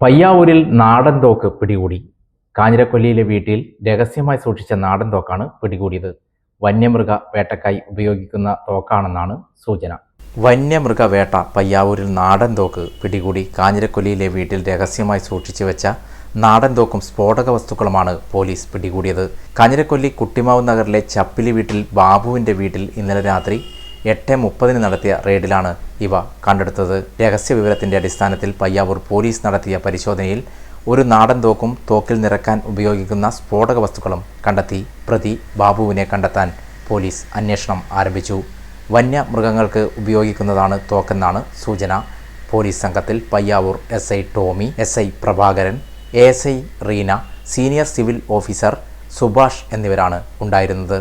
പയ്യാവൂരിൽ നാടൻ തോക്ക് പിടികൂടി. കാഞ്ഞിരക്കൊല്ലിയിലെ വീട്ടിൽ രഹസ്യമായി സൂക്ഷിച്ച നാടൻ തോക്കാണ് പിടികൂടിയത്. വന്യമൃഗ വേട്ടക്കായി ഉപയോഗിക്കുന്ന തോക്കാണെന്നാണ് സൂചന. വന്യമൃഗ വേട്ട പയ്യാവൂരിൽ നാടൻ തോക്ക് പിടികൂടി കാഞ്ഞിരക്കൊല്ലിയിലെ വീട്ടിൽ രഹസ്യമായി സൂക്ഷിച്ചു വെച്ച നാടൻ തോക്കും സ്ഫോടക വസ്തുക്കളുമാണ് പോലീസ് പിടികൂടിയത്. കാഞ്ഞിരക്കൊല്ലി കുട്ടിമാവ് നഗറിലെ ചപ്പിലി വീട്ടിൽ ബാബുവിന്റെ വീട്ടിൽ ഇന്നലെ രാത്രി എട്ട് മുപ്പതിന് നടത്തിയ റെയ്ഡിലാണ് ഇവ കണ്ടെടുത്തത്. രഹസ്യ വിവരത്തിന്റെ അടിസ്ഥാനത്തിൽ പയ്യാവൂർ പോലീസ് നടത്തിയ പരിശോധനയിൽ ഒരു നാടൻ തോക്കും തോക്കിൽ നിറക്കാൻ ഉപയോഗിക്കുന്ന സ്ഫോടക വസ്തുക്കളും കണ്ടെത്തി. പ്രതി ബാബുവിനെ കണ്ടെത്താൻ പോലീസ് അന്വേഷണം ആരംഭിച്ചു. വന്യമൃഗങ്ങൾക്ക് ഉപയോഗിക്കുന്നതാണ് തോക്കെന്നാണ് സൂചന. പോലീസ് സംഘത്തിൽ Payyavur S I Tomy S I Prabhakaran A S I Reena senior civil officer Subhash എന്നിവരാണ് ഉണ്ടായിരുന്നത്.